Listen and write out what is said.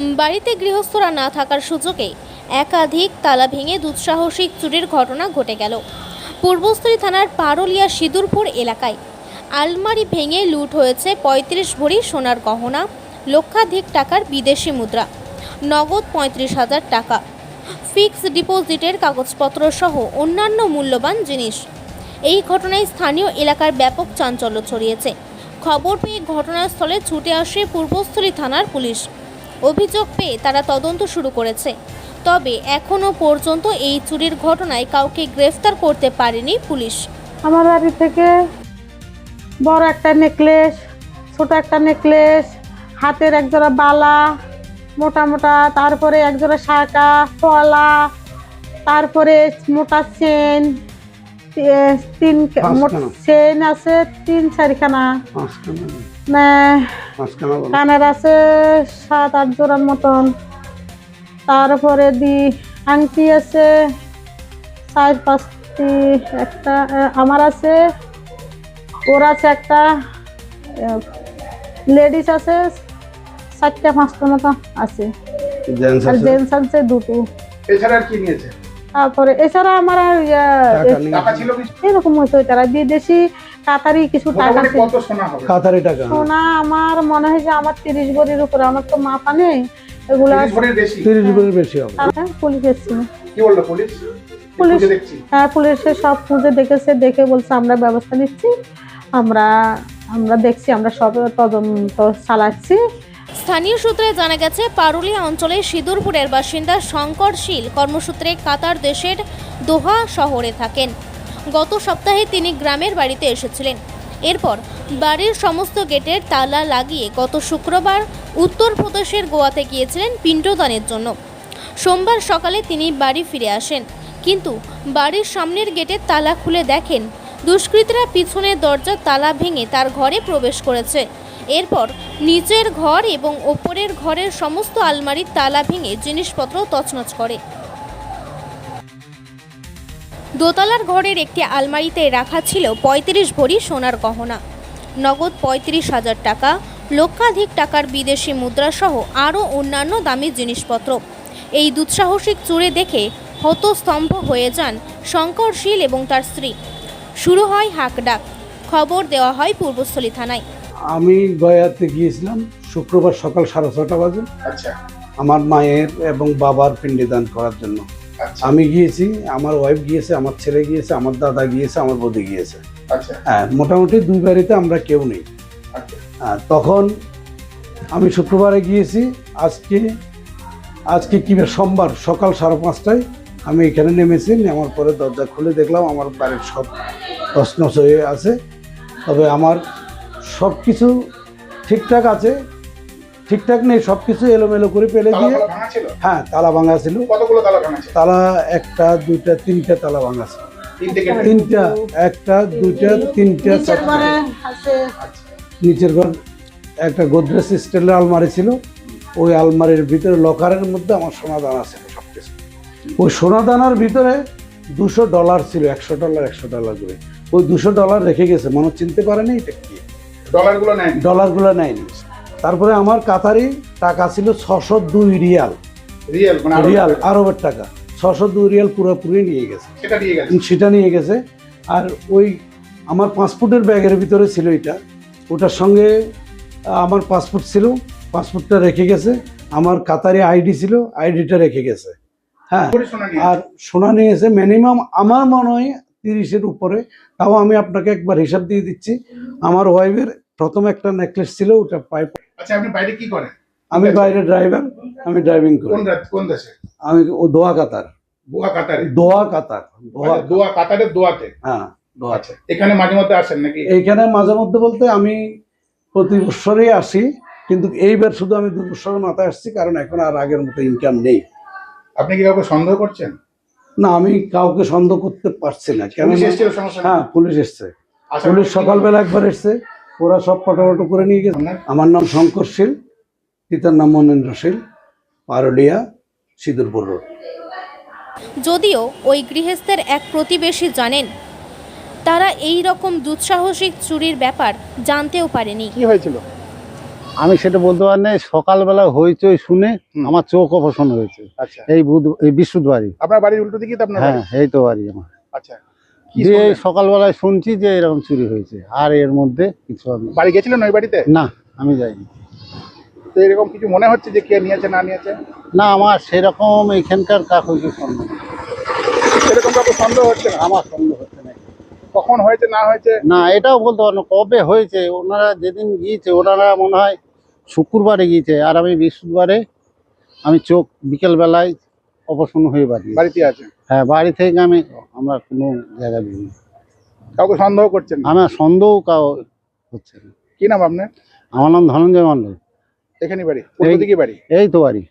বাড়িতে গৃহস্থরা না থাকার সুযোগে একাধিক তালা ভেঙে দুঃসাহসিক চুরির ঘটনা ঘটে গেল। পূর্বস্থলী থানার পারলিয়া সিঁদুরপুর এলাকায় আলমারি ভেঙে লুট হয়েছে পঁয়ত্রিশ ভরি সোনার গহনা, লক্ষাধিক টাকার বিদেশি মুদ্রা, নগদ পঁয়ত্রিশ হাজার টাকা, ফিক্সড ডিপোজিটের কাগজপত্র সহ অন্যান্য মূল্যবান জিনিস। এই ঘটনায় স্থানীয় এলাকার ব্যাপক চাঞ্চল্য ছড়িয়েছে। খবর পেয়ে ঘটনাস্থলে ছুটে আসে পূর্বস্থলী থানার পুলিশ। অভিযোগ পেয়ে তারা তদন্ত শুরু করেছে। তবে এখনও পর্যন্ত এই চুরির ঘটনায় কাউকে গ্রেফতার করতে পারেনি পুলিশ। আমার বাড়ি থেকে বড় একটা নেকলেস, ছোট একটা নেকলেস, হাতের একজোড়া বালা, মোটা মোটা, তারপরে একজোড়া শাঁকা পলা তারপরে মোটা চেন তিন পাঁচখানা। চেন আছে তিন চারিখানা। পাঁচখানা। না, কানের আছে সাত আট জোড়ার মতন। তারপরে দি আংটি আছে চার পাঁচটি একটা আমার আছে ওর আছে একটা লেডিস আছে চারটা পাঁচটা মতো আছে। আর জেন্টস আছে দুটো। এছাড়া আর কি নিয়েছে? তারপরে এছাড়া আমার আর, এরকম হয়তো তারা বিদেশি কাতারি কিছু টাকা কাতারি টাকা। সোনা আমার মনে হয় যে আমার তিরিশ ভরির উপরে আমার তো মাপা নেই। এগুলা তিরিশ বেশি? হবে। হ্যাঁ, পুলিশ এসেছিল। কি বলল পুলিশ? পুলিশ- হ্যাঁ পুলিশে সব খুঁজে দেখেছে দেখে বলছে আমরা ব্যবস্থা নিচ্ছি আমরা আমরা দেখছি আমরা সব তদন্ত চালাচ্ছি। স্থানীয় সূত্রে জানা গেছে, পারুলিয়া অঞ্চলের সিঁদুরপুরের বাসিন্দা শঙ্কর শীল কর্মসূত্রে কাতার দেশের দোহা শহরে থাকেন। গত সপ্তাহে তিনি গ্রামের বাড়িতে এসেছিলেন। এরপর বাড়ির সমস্ত গেটের তালা লাগিয়ে গত শুক্রবার উত্তরপ্রদেশের গোয়াতে গিয়েছিলেন পিণ্ডদানের জন্য। সোমবার সকালে তিনি বাড়ি ফিরে আসেন, কিন্তু বাড়ির সামনের গেটের তালা খুলে দেখেন দুষ্কৃতীরা পিছনের দরজার তালা ভেঙে তার ঘরে প্রবেশ করেছে। এরপর নিচের ঘর এবং ওপরের ঘরের সমস্ত আলমারির তালা ভেঙে জিনিসপত্র তছনছ করে। দোতলার ঘরের একটি আলমারিতে রাখা ছিল পঁয়ত্রিশ ভরি সোনার গহনা। নগদ পঁয়ত্রিশ হাজার টাকা, লক্ষাধিক টাকার বিদেশি মুদ্রা সহ আরও অন্যান্য দামি জিনিসপত্র। এই দুঃসাহসিক চুরে দেখে হতস্তম্ভ হয়ে যান শঙ্করশীল এবং তার স্ত্রী। শুরু হয় হাঁকডাক খবর দেওয়া হয় পূর্বস্থলী থানায়। আমি গয়াতে গিয়েছিলাম শুক্রবার সকাল সাড়ে ছটা বাজে। আচ্ছা। আমার মায়ের এবং বাবার পিণ্ডিদান করার জন্য। আচ্ছা। আমি গিয়েছি আমার ওয়াইফ গিয়েছে আমার ছেলে গিয়েছে আমার দাদা গিয়েছে আমার বৌদি গিয়েছে। আচ্ছা। হ্যাঁ মোটামুটি দুই বাড়িতে আমরা কেউ নেই। আচ্ছা। হ্যাঁ, তখন আমি শুক্রবারে গিয়েছি আজকে আজকে কি সোমবার সকাল সাড়ে পাঁচটায় আমি এখানে নেমেছি নেওয়ার পরে দরজা খুলে দেখলাম আমার বাড়ির সব তছনছ হয়ে আছে। তবে আমার সব কিছু ঠিকঠাক আছে ঠিকঠাক নেই সব কিছু এলোমেলো করে পেলে দিয়ে হ্যাঁ তালা ভাঙা ছিল। তালা ভাঙা ছিল? তালা একটা দুইটা তিনটা তালা ভাঙা ছিল। তিনটা একটা দুইটা তিনটা নিচের ঘরে আছে। একটা গোদরেজ স্টিলের আলমারি ছিল। ওই আলমারির ভিতরে লকারের মধ্যে আমার সমাধান কিছু ওই সোনা দানার ভিতরে দুশো ডলার ছিল একশো ডলার একশো ডলার করে। ওই দুশো ডলার রেখে গেছে। মনে হয় চিনতে পারেনি এটা কি? ডলারগুলো নেন ডলারগুলো নেয়নি। তারপরে আমার কাতারি টাকা ছিল ছশো দুই রিয়াল। রিয়েল মানে আরও রিয়াল আরবের টাকা। ছশো দুই রিয়াল পুরোপুরি নিয়ে গেছে। সেটা দিয়ে গেছে। সেটা নিয়ে গেছে। আর ওই আমার পাসপোর্টের ব্যাগের ভিতরে ছিল এটা। ওটার সঙ্গে আমার পাসপোর্ট ছিল। পাসপোর্টটা রেখে গেছে। আমার কাতারি আইডি ছিল। আইডিটা রেখে গেছে। হ্যাঁ। আর সোনা নিয়েছে মিনিমাম আমার মনে হয় তিরিশের উপরে তাও আমি আপনাকে একবার হিসাব দিয়ে দিচ্ছি। আমার ওয়াইফের প্রথম একটা নেকলেস ছিল ওটা পাইপ আচ্ছা আপনি বাইরে কি করেন? আমি বাইরে ড্রাইভার আমি ড্রাইভিং করি। কোন দেশে? আমি ও দোয়া কাতার। গোয়া কাতারে? দোয়া কাতার দোয়া আচ্ছা, দোয়া কাতারের দোয়াতে? হ্যাঁ দোয়া আচ্ছা এখানে মাঝে মধ্যে আসেন নাকি? এইখানে মাঝে মধ্যে বলতে আমি প্রতি বছরই আসি কিন্তু এইবার শুধু আমি দু বছরের মাথায় আসছি কারণ এখন আর আগের মতো ইনকাম নেই। আপনি কি কাউকে সন্দেহ করছেন? না আমি কাউকে সন্দেহ করতে পারছি না। কেন? হ্যাঁ পুলিশ এসছে। পুলিশ সকালবেলা একবার এসছে। ওরা সব ফটোফটো করে নিয়ে গেছে। আমার নাম শঙ্কর শীল পিতার নাম মনেন্দ্র শীল পারুলিয়া সিঁদুরপুর রোড। যদিও ওই গৃহস্থের এক প্রতিবেশী জানেন তারা এই রকম দুঃসাহসিক চুরির ব্যাপার জানতেও পারেনি। কি হয়েছিল? আমি সেটা বলতে পারি না সকালবেলা হইচই শুনে আমার চোখ অপারেশন হয়েছে। আচ্ছা। এই বুধ এই বৃহস্পতিবারই আপনার বাড়ির উল্টো দিকে তো আপনার হ্যাঁ এই তো বাড়ি আমার। আচ্ছা। দিয়ে সকালবেলায় শুনছি যে এরকম চুরি হয়েছে। আর এর মধ্যে কিছু আমি বাড়ি গেছিলেন ওই বাড়িতে? না আমি যাইনি। তো এরকম কিছু মনে হচ্ছে যে কে নিয়েছে না নিয়েছে? না আমার সেরকম এখানকার কাকু কি সন্দেহ নেই। সন্দেহ হচ্ছে না? আমার কখন হয়েছে না হয়েছে? না এটাও বলতে পারব কবে হয়েছে ওনারা যেদিন গিয়েছে ওনারা মনে হয় শুক্রবারে গিয়েছে আর আমি বৃহস্পতিবারে আমি চোখ বিকেলবেলায় অপারেশন হয়ে বাড়ি বাড়িতে আছে? হ্যাঁ বাড়ি থেকে আমি আমরা কোনো জায়গায় দিইনি কাউকে সন্দেহ করছেন? আমার সন্দেহ কাউ হচ্ছে কি নাম আপনার? আমার নাম ধনঞ্জয় মণ্ডল। এখানে বাড়ি? বাড়ি? এই তো বাড়ি।